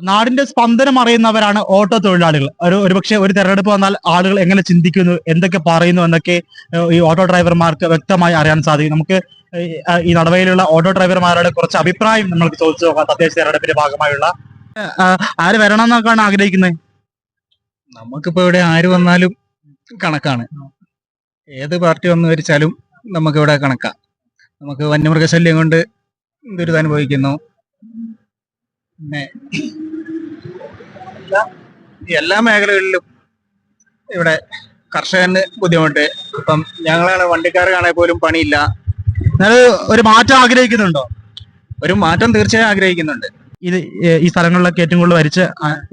നാടിന്റെ സ്പന്ദനം അറിയുന്നവരാണ് ഓട്ടോ തൊഴിലാളികൾ. ഒരു ഒരുപക്ഷെ ഒരു തെരഞ്ഞെടുപ്പ് വന്നാൽ ആളുകൾ എങ്ങനെ ചിന്തിക്കുന്നു എന്തൊക്കെ പറയുന്നു എന്നൊക്കെ ഈ ഓട്ടോ ഡ്രൈവർമാർക്ക് വ്യക്തമായി അറിയാൻ സാധിക്കും. നമുക്ക് ഈ, നടവയിലുള്ള ഓട്ടോ ഡ്രൈവർമാരുടെ കുറച്ച് അഭിപ്രായം നമ്മൾക്ക് ചോദിച്ചു നോക്കാം. തദ്ദേശ തെരഞ്ഞെടുപ്പിന്റെ ഭാഗമായുള്ള. ആര് വരണം എന്നൊക്കെയാണ് ആഗ്രഹിക്കുന്നത്? നമുക്കിപ്പോ ഇവിടെ ആര് വന്നാലും കണക്കാണ്. ഏത് പാർട്ടി വന്നു വരിച്ചാലും നമുക്കിവിടെ കണക്കാം. നമുക്ക് വന്യമൃഗശല്യം കൊണ്ട് ദുരിതം അനുഭവിക്കുന്നു എല്ലാ- എല്ലാ മേഖലകളിലും ഇവിടെ കർഷകന് ബുദ്ധിമുട്ട്. ഇപ്പം ഞങ്ങളാണ് വണ്ടിക്കാർക്കാണെങ്കിൽ പോലും പണിയില്ല. നിങ്ങൾ ഒരു മാറ്റം ആഗ്രഹിക്കുന്നുണ്ടോ? ഒരു മാറ്റം തീർച്ചയായും ആഗ്രഹിക്കുന്നുണ്ട്. ഇത് ഈ സ്ഥലങ്ങളിലൊക്കെ ഏറ്റവും കൂടുതൽ വരിച്ച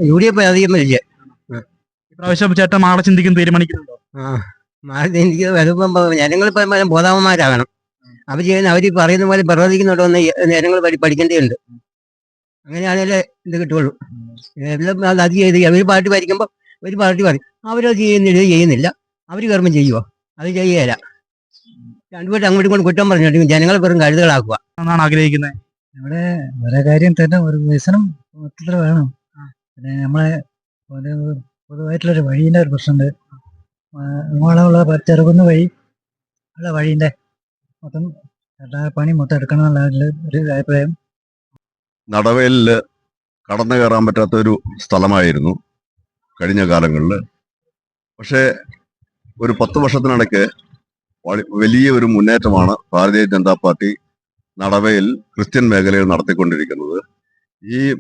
യു ഡി എഫ് അധികം ഇല്ല ഇപ്രാവശ്യം ചേട്ടൻ നാളെ ചിന്തിക്കും തീരുമാനിക്കുന്നുണ്ടോ? വരുമ്പം ജനങ്ങളിപ്പം ബോധാവന്മാരാകണം. അവർ ചെയ്യുന്ന അവർ പറയുന്ന പോലെ പ്രവർത്തിക്കുന്നുണ്ടോ എന്ന് ജനങ്ങൾ പഠിക്കേണ്ടതുണ്ട്. അങ്ങനെയാണല്ലേ ഇത് കിട്ടുള്ളൂ എല്ലാം അത് അത് ചെയ്ത് ഒരു പാർട്ടി ഭരിക്കുമ്പോൾ ഒരു പാർട്ടി പറയും അവരത് ചെയ്യുന്നില്ല ചെയ്യുന്നില്ല. അവർ കർമ്മം ചെയ്യുമോ അത് ചെയ്യേല. രണ്ടുപേരും അങ്ങോട്ടും ഇങ്ങോട്ടും കുറ്റം പറഞ്ഞിട്ട് ജനങ്ങളെ വെറും കഴുതുകളാക്കുക. എന്നാണ് ആഗ്രഹിക്കുന്നത് ഇവിടെ ഓരോ കാര്യം തന്നെ ഒരു വികസനം മൊത്തത്തിൽ വേണം. പിന്നെ നമ്മളെ പൊതുവായിട്ടുള്ളൊരു വഴീന്റെ ഒരു പ്രശ്നമുണ്ട്. നമ്മളെ ചെറുകുന്ന വഴി ഉള്ള വഴീന്റെ മൊത്തം എല്ലാ പണി മൊത്തം എടുക്കണം എന്നുള്ള ഒരു അഭിപ്രായം. നടവയലിൽ കടന്നു കയറാൻ പറ്റാത്ത ഒരു സ്ഥലമായിരുന്നു കഴിഞ്ഞ കാലങ്ങളിൽ പക്ഷേ ഒരു പത്ത് വർഷത്തിനിടയ്ക്ക് വലിയ ഒരു മുന്നേറ്റമാണ് ഭാരതീയ ജനതാ പാർട്ടി നടവയിൽ ക്രിസ്ത്യൻ മേഖലയിൽ നടത്തിക്കൊണ്ടിരിക്കുന്നത്. ഈ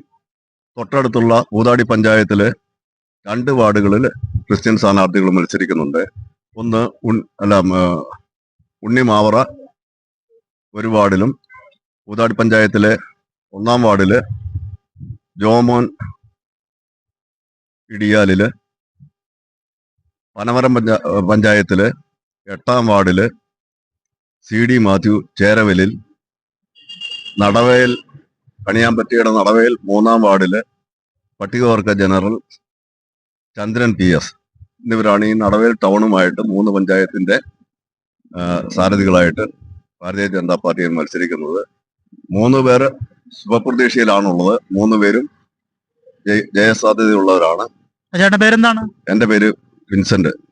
തൊട്ടടുത്തുള്ള പൂതാടി പഞ്ചായത്തിലെ രണ്ട് വാർഡുകളിൽ ക്രിസ്ത്യൻ സ്ഥാനാർത്ഥികൾ മത്സരിക്കുന്നുണ്ട്. ഒന്ന് ഉൺ- അല്ല ഉം, ഉണ്ണിമാവറ ഒരു വാർഡിലും പൂതാടി പഞ്ചായത്തിലെ ഒന്നാം വാർഡിൽ ജോമോൻ ഇടിയാലിൽ പനമരം പഞ്ചാ പഞ്ചായത്തിൽ എട്ടാം വാർഡിൽ സി ഡി മാത്യു ചേരവലിൽ നടവയൽ കണിയാമ്പറ്റിയുടെ നടവയൽ മൂന്നാം വാർഡിൽ പട്ടികവർഗ ജനറൽ ചന്ദ്രൻ പി എസ്. എന്നിവരാണ് ഈ നടവേൽ ടൗണുമായിട്ട് മൂന്ന് പഞ്ചായത്തിന്റെ സാരഥികളായിട്ട് ഭാരതീയ ജനതാ പാർട്ടിയിൽ മത്സരിക്കുന്നത്. മൂന്ന് പേർ ശുഭപ്രതീക്ഷയിലാണുള്ളത് മൂന്ന് പേരും ജയ- ജയസാധ്യതയുള്ളവരാണ്. ചേട്ടന്റെ പേരെന്താണ്? എന്റെ പേര് വിൻസെന്റ്